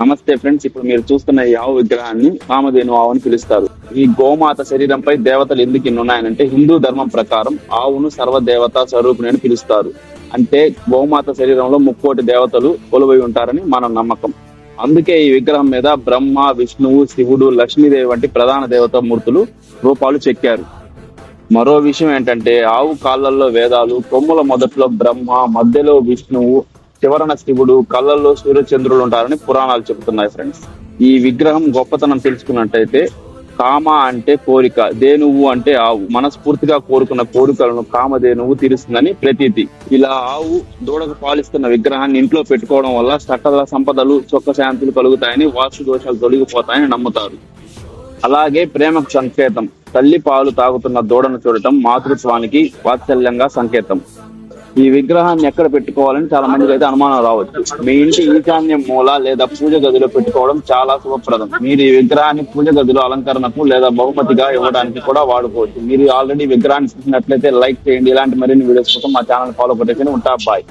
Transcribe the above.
నమస్తే ఫ్రెండ్స్ ఇప్పుడు మీరు చూస్తున్న ఈ ఆవు విగ్రహాన్ని కామధేను ఆవు అని పిలుస్తారు. ఈ గోమాత శరీరంపై దేవతలు ఎందుకు ఇన్ని ఉన్నాయనంటే హిందూ ధర్మం ప్రకారం ఆవును సర్వదేవత స్వరూపిణి అని పిలుస్తారు. అంటే గోమాత శరీరంలో ముక్కోటి దేవతలు కొలువై ఉంటారని మన నమ్మకం. అందుకే ఈ విగ్రహం మీద బ్రహ్మ విష్ణువు శివుడు లక్ష్మీదేవి వంటి ప్రధాన దేవతా మూర్తులు రూపాలు చెక్కారు. మరో విషయం ఏంటంటే ఆవు కాళ్ళల్లో వేదాలు కొమ్ముల మొదట్లో బ్రహ్మ మధ్యలో విష్ణువు చివరన శివుడు కళ్ళల్లో సూర్యచంద్రులు ఉంటారని పురాణాలు చెబుతున్నాయి ఫ్రెండ్స్ ఈ విగ్రహం గొప్పతనం తెలుసుకున్నట్టయితే కామ అంటే కోరిక దేనువు అంటే ఆవు. మనస్ఫూర్తిగా కోరుకున్న కోరికలను కామధేనువు తీరుస్తుందని ప్రతీతి. ఇలా ఆవు దూడకు పాలిస్తున్న విగ్రహాన్ని ఇంట్లో పెట్టుకోవడం వల్ల సకల సంపదలు సుఖ శాంతులు కలుగుతాయని వాస్తు దోషాలు తొలగిపోతాయని నమ్ముతారు. అలాగే ప్రేమకు సంకేతం. తల్లి పాలు తాగుతున్న దూడను చూడటం మాతృత్వానికి వాత్సల్యంగా సంకేతం. ఈ విగ్రహాన్ని ఎక్కడ పెట్టుకోవాలని చాలా మందికి అయితే అనుమానం రావచ్చు. మీ ఇంటి ఈశాన్య మూల లేదా పూజ గదిలో పెట్టుకోవడం చాలా శుభప్రదం. మీరు ఈ విగ్రహాన్ని పూజ గదిలో అలంకరణకు లేదా బహుమతిగా ఇవ్వడానికి కూడా వాడుకోవచ్చు. మీరు ఆల్రెడీ విగ్రహాన్ని చూసినట్లయితే లైక్ చేయండి. ఇలాంటి మరిన్ని వీడియోస్ కోసం మా ఛానల్ ఫాలో కొట్టేసి ఉంటా బాయ్.